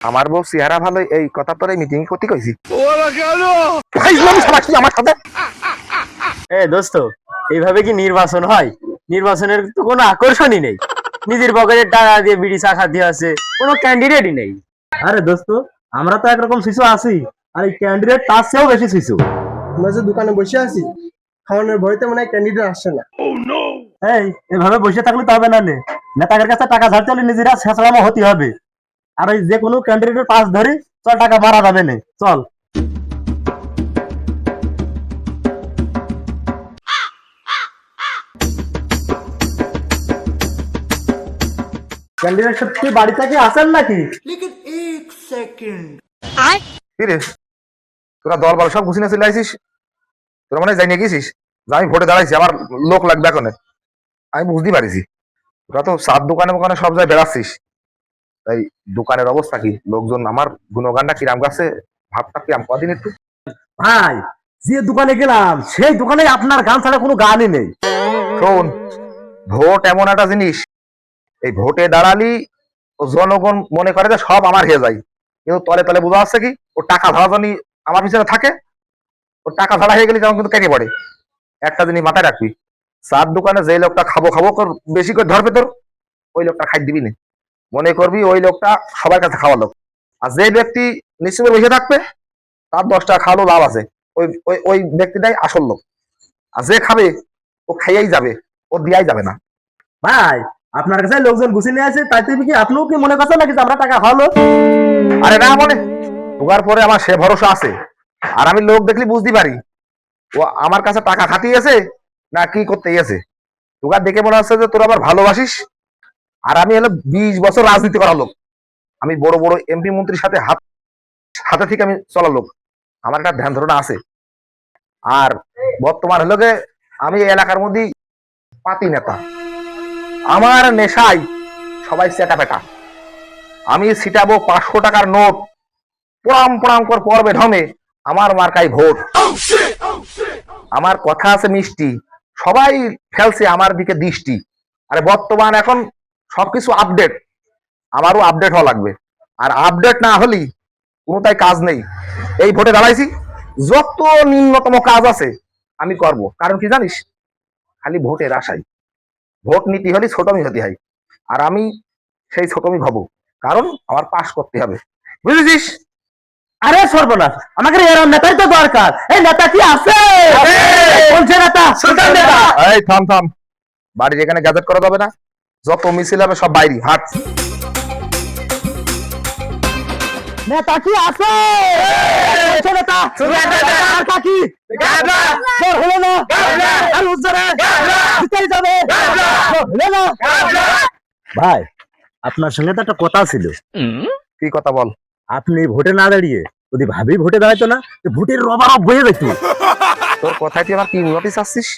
আমার বউ চেহারা ভালো এই কথা তোর মিটিং করতে কইছি আমার সাথে এ দোস্ত এইভাবে কি নির্বাচন হয়? নির্বাচনের তো কোনো আকর্ষণই নেই। নিজের পকেটের টাকা দিয়ে বিড়ি চা খাতে আছে কোনো ক্যান্ডিডেটই নেই। আরে দোস্ত আমরা তো একরকম শিশু আছি আর এই ক্যান্ডিডেট তার চেয়েও বেশি শিশু। আমরা যে দোকানে বসে আছি খাওয়ানোর ভয়তে মনে হয় ক্যান্ডিডেট আসছে না। এই এভাবে বসে থাকলে তো হবে না নে। নেতাদের কাছে টাকা ধার চলে নিজেরা শেষরামো হতে হবে। আর ওই যে কোনো ক্যান্ডিডেটের পাস ধরি চল টাকা মারা যাবে না চল। ক্যান্ডিডেট সত্যি বাড়ি থেকে আসেন নাকি? কি রে? তোরা দল বল সব গুছিয়ে চলে আইছিস? তোরা মানে জানিয়ে গেছিস? যে আমি ভোটে দাঁড়াইছি আমার লোক লাগবে এখন। আমি বুঝতে পারিছি। তোরা তো সাত দোকানে দোকানে সব জায়গায় বেড়াচ্ছিস। তাই দোকানের অবস্থা কি? লোকজন আমার গুণগানটা কিরাম গাছে ভাবটা কিরাম? কদিন একটু ভাই যে দোকানে গেলাম সেই দোকানে আপনার গান ছাড়া কোনো গানই নেই। শোন ভোট এমন একটা জিনিস এই ভোটে দাঁড়ালি ও জনগণ মনে করে যে সব আমার হয়ে যায়। কিন্তু তলে তলে বোঝা যাচ্ছে কি ও টাকা ধারা জানি আমার পিছনে থাকে ও টাকা ধারা হয়ে গেলে যেমন কিন্তু কেটে পড়ে। একটা জিনিস মাথায় রাখবি চার দোকানে যে লোকটা খাব খাব কর বেশি করে ধরবে তোর ওই লোকটা খাই দিবি না। মনে করবি ওই লোকটা সবার কাছে খাওয়া লোক। আর যে ব্যক্তি নিশ্চিত বসে থাকবে তার দশটা খাওয়ালো লাভ আছে। ওই ওই ওই ব্যক্তিটাই আসল লোক। আর যে খাবে ও খাইয়াই যাবে ও দিয়াই যাবে না। ভাই আপনার কাছে লোকজন গুছিয়ে নিয়ে আছে তাই তুমি কি আপনিও কি মনে করছেন নাকি আমরা টাকা খাওয়ালো আরে না মনে ঢোকার পরে আমার সে ভরসা আছে। আর আমি লোক দেখলি বুঝতে পারি ও আমার কাছে টাকা খাটিয়েছে না কি করতে গেছে। তোকার দেখে মনে হচ্ছে যে তোর আবার ভালোবাসিস? আর আমি হলো বিশ বছর রাজনীতি করা লোক। আমি বড় বড় এমপি মন্ত্রীর সাথে হাত, হাতে থেকে আমি চলা লোক। আমার একটা ধ্যান ধারণা আছে। আর বর্তমান হলো আমি এলাকার মধ্যে পাতি নেতা। আমার নেশায় সবাই সেটা পেটা আমি ছিটাবো পাঁচশো টাকার নোট পোড়াম পোড়াম কর পড়বে ঢমে আমার মার্কাই ভোট। আমার কথা আছে মিষ্টি। সবাই ফেলছে আমার দিকে দৃষ্টি। আরে বর্তমান এখন সবকিছু আপডেট আমারও আপডেট হওয়া লাগবে। আর আপডেট না হলেই কোনো তাই কাজ নেই। এই ভোটে দাঁড়াইছি যত নিম্নতম কাজ আছে আমি করব। কারণ কি জানিস? খালি ভোটের আশাই। ভোট নীতি হলে ছোটমি হতে হয়। আর আমি সেই ছোটমি ভাব। কারণ আমার পাশ করতে হবে। বুঝেছিস? আরে সর্বনাশ! আমাকে এরকম নেতাই তো দরকার। এই নেতা কি আছে? বলছে নেতা? এই থাম থাম। বাড়ির এখানে গ্যাজেট করা যাবে না। যত মিছিল হবে সব বাইরে হাট। নেতা কি আছে? বলছে নেতা আর তোর হলো না? আর উজ্জ্বলে? জিতেই যাবে। হলো না? ভাই আপনার সঙ্গে তো একটা কথা ছিল। কি কথা বল? আপনি ভোটে না দাঁড়িয়ে যদি ভাবি ভোটে দাঁড়াইতো না ভোটের রবার বয়ে যেত তোর কথায় তুই আমার কি উন্নতি চাচ্ছিস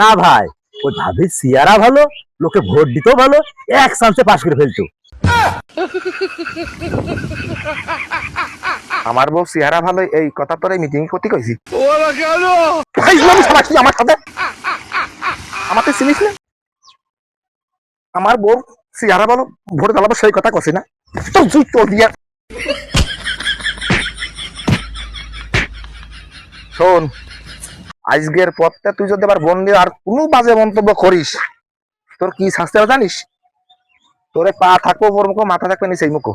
না ভাই ভাবি সিয়ারা ভালো লোকে ভোট দিতেও ভালো এক চান্সে পাশ করে ফেলতো। আমার বউ চেহারা ভালো এই কথা তোর এই মিটিং করতে কইছি ফাইজলামি শালা কি আমার সাথে? আমাকে চিনিস না? আমার বউ চেহারা ভালো ভোটে দাঁড়াবো সেই কথা কছি না? জুই তোর দিয়া শোন আজকের পথটা তুই যদি আবার বন্দি আর কোনো বাজে মন্তব্য করিস তোর কি শাস্তি হবে জানিস? তোরে পা থাকব ওর মুখো মাথা থাকবে নিচে মুখো।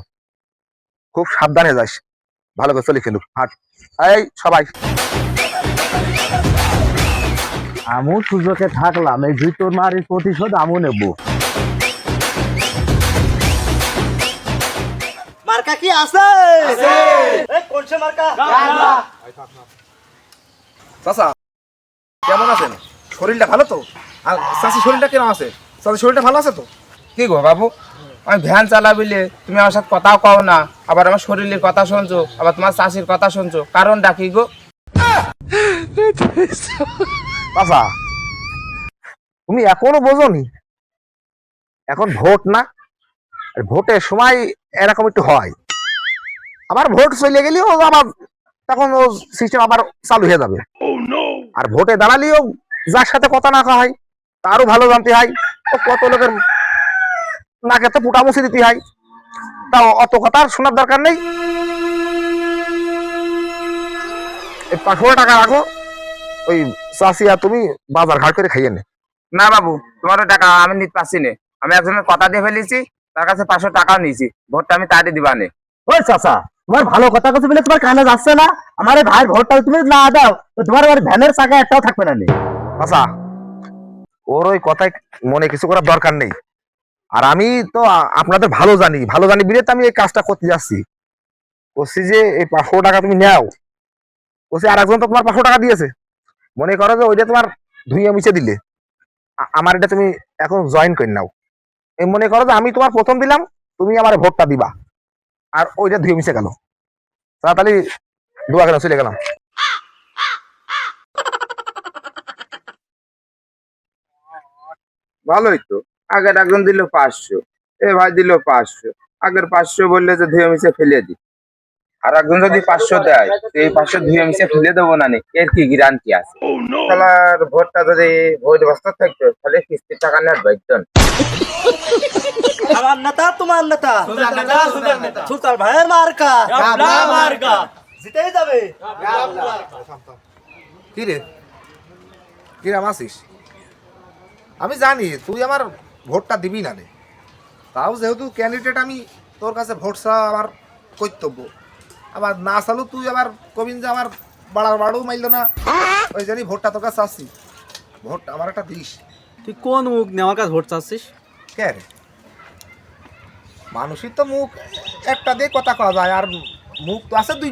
খুব সাবধানে যাস। ভালো করে চলে ফেলুক হাট। এই সবাই। আমু সুযোগে থাকলাম এই জুতোর মারির প্রতিশোধ আমু নেব। মার্কা কি আছে? কোনছে মার্কা? চাচা। শরীরটা ভালো তো? আর চাষি শরীরটা কেমন আছে? চাষি শরীরটা ভালো আছে তো? কি গো বাবু? আমি ভ্যান চালাবিলে তুমি আমার সাথে কথাও কও না। আবার আমার শরীরের কথা শুনছো আবার তোমার চাষির কথা শুনছো। কারণ কি গো? চাচা তুমি এখনও বোঝনি? এখন ভোট না? আর ভোটের সময় এরকম একটু হয়। আবার ভোট চলে গেলেও আবার তখন ও সিস্টেম আবার চালু হয়ে যাবে। আর ভোটে দাঁড়ালেও যার সাথে কথা না হয় তারও ভালো জানতে হয়। ও কত লোকের নাকে তো পুটামুছি দিতে হয়। তা অত কথা শোনার দরকার নেই। পাঁচশো টাকা রাখো। ওই চাষি আর তুমি বাজার ঘাট করে খাইয়ে নে। না বাবু তোমার টাকা আমি নিতে পারছি না। আমি একজনের কথা দিয়ে ফেলেছি তার কাছে পাঁচশো টাকা নিয়েছি। ভোটটা আমি তাড়ি দিবা নে। ওই চাচা তোমার ভালো কথা কথা বলে তোমার কানে যাচ্ছে না। আমার এই ভাইয়ের ভোটটা তুমি না দাও তোমার ভ্যানের চাকা একটাও থাকবে না নে। আচ্ছা ওর ওই কথায় মনে কিছু করার দরকার নেই। আর আমি তো আপনাদের ভালো জানি ভালো জানি বিলে তো আমি এই কাজটা করতে যাচ্ছি। বলছি যে এই পাঁচশো টাকা তুমি নাও। বলছি আর একজন তো তোমার পাঁচশো টাকা দিয়েছে। মনে করো যে ওইটা তোমার ধুইয়ে মিশে দিলে। আমার এটা তুমি এখন জয়েন করে নাও। এই মনে করো যে আমি তোমার প্রথম দিলাম, তুমি আমার ভোটটা দিবা। আর ওইটা ধুয়ে মিশে গেল। তাড়াতাড়ি দোয়া গেল চলে গেলাম। ভালোই তো। আগের একজন দিল পাঁচশো এ ভাই দিল পাঁচশো। আগের পাঁচশো বললে যে ধুয়ে মিশে ফেলে দি আর একজন যদি পাঁচশো দেয় এই পাঁচশো ধুয়ে মিশে ফেলে দেবো না নি? এর কি গ্যারান্টি আছে? তাহলে ভোটটা যদি ভোট বস্তা থাকতো তাহলে কিস্তির টাকা নেওয়ার বাধ্য আমার নেতা তোমার নেতা সুলতান ভাইয়ের মার্কা। মার্কা। জিতেই যাবে। কি রে? কিরাম আছিস? আমি জানি তুই আমার ভোটটা দিবি না রে। তাও যেহেতু ক্যান্ডিডেট আমি তোর কাছে ভোট চাওয়া আমার কর্তব্য। আবার না চালু তুই আবার কবিন যে আমার বাড়ার বাড়াও মাইল না। ওই জানি ভোটটা তোর কাছে চাচ্ছি ভোট আমার একটা দিস। তুই কোন মুখ নিয়ে আমার কাছে ভোট চাচ্ছিস? কে রে? মানুষের তো মুখ একটা দিয়ে কথা কওয়া যায় আর মুখ তো আছে দুই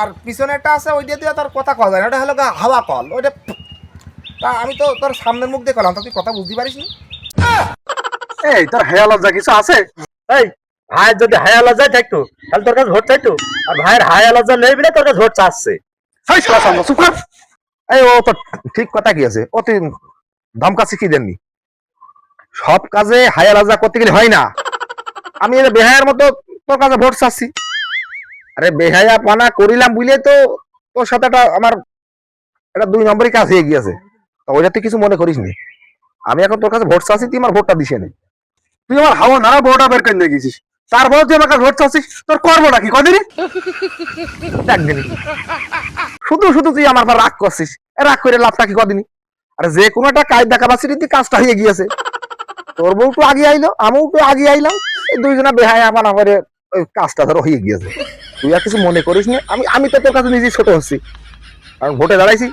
আর পিছনে একটা আছে ওই দিয়ে দিয়ে তার কথা কওয়া যায় না। ওটা হলো হাওয়া কল ওইটা তা আমি তো তোর সামনের মুখ দিয়ে কলাম তা তুই কথা বুঝতে পারিস নি? এই তোর হায়া লজ্জা কিছু আছে? এই ভাইয়ের যদি হায়া লজ্জা থাকতো তাহলে তোর কাছে ভোট চাইতো? আর ভাইয়ের হায়া লজ্জা নেই বলে তোর কাছে ভোট চাচ্ছে? এই ও তো ঠিক কথা কি আছে? ও তুই ধমকা শিখিয়ে দেননি। সব কাজে হায়া লাজা করতে গেলে হয় না। আমি বেহায়ার মতো তোর কাছে ভোট চাচ্ছি। আরে বেহায়া পানা করিলাম বুঝলে তো তোর সাথে আমার একটা দুই নম্বরই কাজ হয়ে গিয়েছে। ওইটা তুই কিছু মনে করিস নি। আমি এখন তোর কাছে ভোট চাচ্ছি তুই আমার ভোটটা দিস নে। তুই আমার হাওয়া নাড়া বড়টা বের করে গেছিস। তারপর তুই আমার কাছে ভোট চাচ্ছিস তোর করবোটা কি? কদিনই? একদিনই শুধু শুধু তুই আমার পর রাগ করছিস। রাগ করে লাভটা কি কদিনই? আরে যে কোনো একটা কায়দা কাপাসিটি কাজটা হয়ে গিয়েছে। তোর বউ তো আগে আইলো, আমিও তো আগে আইলাম। এই দুইজনা বেহায়া করে ওই কাজটা ধরো হয়ে গিয়েছে। তুই আর কিছু মনে করিস না? আমি আমি তো তোর কাছে নিজেই ছোট হচ্ছি। কারণ ভোটে দাঁড়াইছি।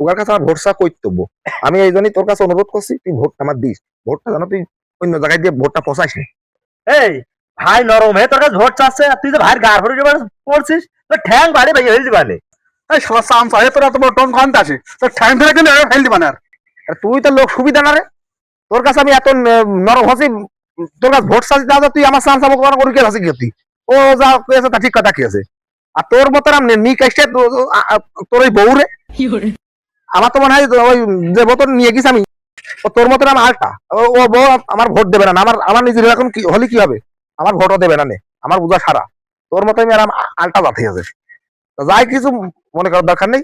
তোর কাছে আমার চাওয়া কর্তব্য আমি এই জন্যই তোর কাছে অনুরোধ করছি তুই ভোটটা আমার দিস ভোটটা জানো তুই অন্য জায়গায় দিয়ে ভোটটা পচাইস না এই ভাই নরম হয়ে তোর কাছে ভোট চাচ্ছে আর তুই যে ভাইয়ের গার ভরে পড়ছিস তোর ঠ্যাং বাড়ি ভাই হয়ে যাবে এই সবার চান্স আছে তোরা তোমার টন আছে তোর ঠ্যাং ধরে কিন্তু ফেল দিবা না আর তুই তো লোক সুবিধা না রে তোর কাছে আমি এত নরম হচ্ছি তোর কাছে ভোট চাচ্ছি তাহলে তুই আমার চান্স আমার করার কে আছে কি তুই ও যা তা ঠিক কথা কি আছে। আর তোর মতো নাম নি কাইছে তোর ওই বউ রে আমার তো মনে হয় ওই যে বোতল নিয়ে গেছি আমি তোর মতো নাম আলটা। ও বউ আমার ভোট দেবে না আমার আমার নিজের কি, হলে কি হবে? আমার ভোটও দেবে না নে, আমার বুঝা সারা। তোর মতো আমি আর আলটা জাতি আছে। যাই কিছু মনে করার দরকার নেই।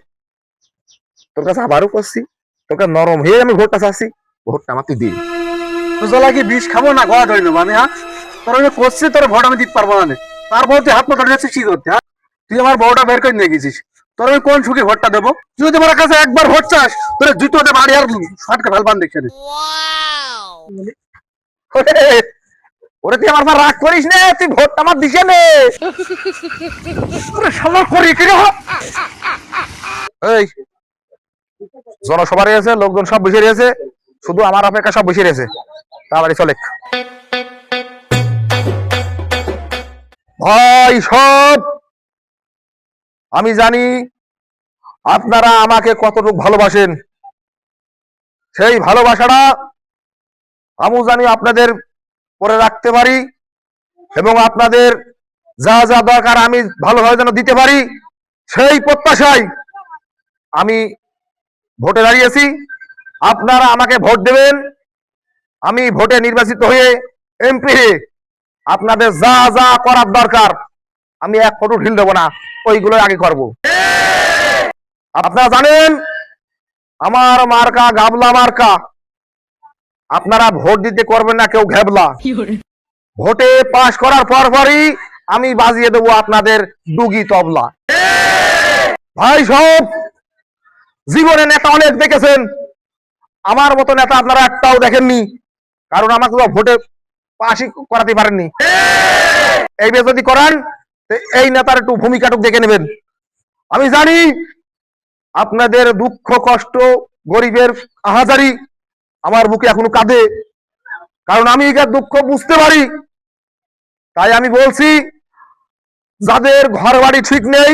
তোর কাছে আবারও করছি। তোকে নরম হয়ে আমি ভোটটা চাচ্ছি। ভোটটা আমার তুই দিবি। তো কি বিষ খাব না গলা ধরে নেব আমি হ্যাঁ? তোর আমি করছি, তোর ভোট আমি দিতে পারব না। তারপর তুই হাত পাতা যাচ্ছিস কি করতে হ্যাঁ? তুই আমার বউটা বের করে নিয়ে গেছিস। তোর আমি কোন সুখে ভোটটা দেবো? তুই যদি আমার কাছে একবার ভোট চাস তোর জুতোতে বাড়ি আর ফেলবান দেখছে ওরে তুই আমার রাগ করিস না তুই ভোটটা আমার দিছে নে। করি কি রে এই জনসভা রয়েছে লোকজন সব বসে রয়েছে শুধু আমার অপেক্ষা সব বসে রয়েছে। তাড়াতাড়ি চলে। ভাই সব আমি জানি আপনারা আমাকে কতটুকু ভালোবাসেন। সেই ভালোবাসাটা আমি জানি আপনাদের করে রাখতে পারি এবং আপনাদের যা যা দরকার আমি ভালোভাবে যেন দিতে পারি, সেই প্রত্যাশায় আমি ভোটে দাঁড়িয়েছি। আপনারা আমাকে ভোট দেবেন। আমি ভোটে নির্বাচিত হয়ে এমপি আপনাদের যা যা করার দরকার আমি এক ফটো ঢিল দেবো না। ওইগুলো আগে করব। আপনারা জানেন আমার মার্কা গাবলা মার্কা। আপনারা ভোট দিতে করবেন না কেউ ঘেবলা। ভোটে পাশ করার পর পরই আমি বাজিয়ে দেবো আপনাদের ডুগি তবলা। ভাই সব জীবনে নেতা অনেক দেখেছেন। আমার মতো নেতা আপনারা একটাও দেখেননি। কারণ আমাকে ভোটে পাশই করাতে পারেননি। এইবার যদি করান এই নেতার একটু ভূমিকাটুক দেখে নেবেন। আমি জানি আপনাদের দুঃখ, কষ্ট, গরিবের আহাজারি আমার বুকে এখনও কাঁদে। কারণ আমি এটার দুঃখ বুঝতে পারি। তাই আমি বলছি, যাদের ঘর বাড়ি ঠিক নেই,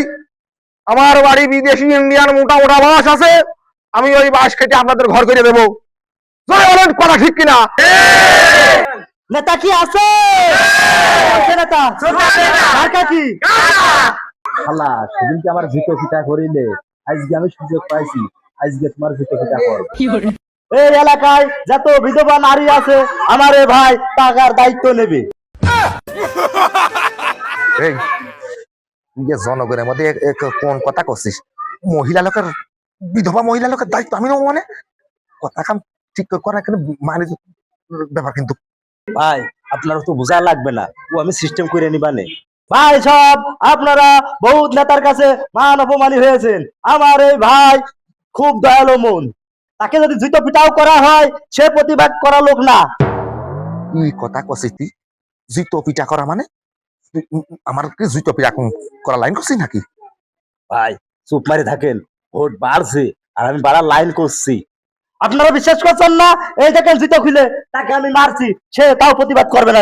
আমার বাড়ি বিদেশি ইন্ডিয়ান মোটা মোটা বাস আছে, আমি ওই বাস কেটে আপনাদের ঘর করে দেবো। কথা ঠিক কিনা? নেতা কি আছে? নেতা? খালা সেদিনকে আমার জুতো ফিটা করিলে আজকে আমি সুযোগ পাইছি আজকে তোমার জুতো ফিটা করব। এই এলাকায় যত বিধবা নারী আছে আমার এ ভাই টাকার দায়িত্ব নেবে। জনগণের মধ্যে কোন কথা করছিস? মহিলা লোকের বিধবা মহিলা লোকের দায়িত্ব আমি নেব মানে? কথা কাম ঠিক করে করা কিন্তু মানে ব্যাপার কিন্তু ভাই আপনার তো বোঝা লাগবে না ও আমি সিস্টেম করে নিবানে। ভাই সব আপনারা বহুত নেতার কাছে মান অপমানি হয়েছেন। আমার এই ভাই খুব দয়ালু মন। তাকে যদি জুতো পিটাও করা হয় সে প্রতিবাদ করা লোক না। কি কথা করছিস তুই? জুতো পিঠা করা মানে? তুই, আমার কি জুতো কোন- করা লাইন করছিস নাকি? ভাই চুপ মারি থাকেন ভোট বাড়ছে আর আমি বাড়ার লাইন করছি। আপনারা বিশ্বাস করছেন না? এই দেখেন জুতো খুলে, তাকে আমি মারছি, সে তাও প্রতিবাদ করবে না।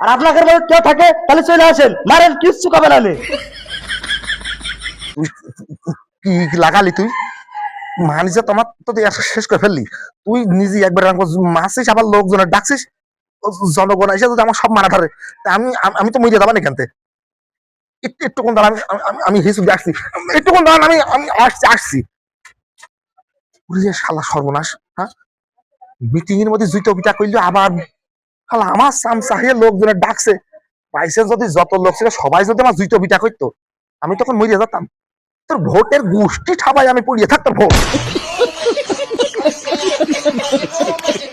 আর আপনাদের মধ্যে কেউ থাকে, তাহলে চলে আসেন। মারেন, কিচ্ছু কবে না লাগালি তুই? মানিসে তোমার তো তুই শেষ করে ফেললি। তুই নিজে একবার মাসিস আবার লোকজনের ডাকছিস, জনগণ এসে যদি আমার সব মারা ধরে আমি, আমি- তো মরে যাবা না কেনতে একটু একটুক্ষণ দাঁড়া আমি, আমি- হিসু আসছি। একটুক্ষণ দাঁড়ান, আমি আমি আসছি আসছি। ওরে যে শালা সর্বনাশ হ্যাঁ? মিটিং এর মধ্যে জুইটা পিটা কইলো, আবার শালা আমার সাম সাহে লোকজনে ডাকছে। পাইছে যদি যত লোক ছিল, সবাই যদি আমার জুইটা পিটা করতো আমি তখন মরিয়া যেতাম। তোর ভোটের গোষ্ঠী ঠাবাই আমি পড়িয়ে থাকতাম, ভোট।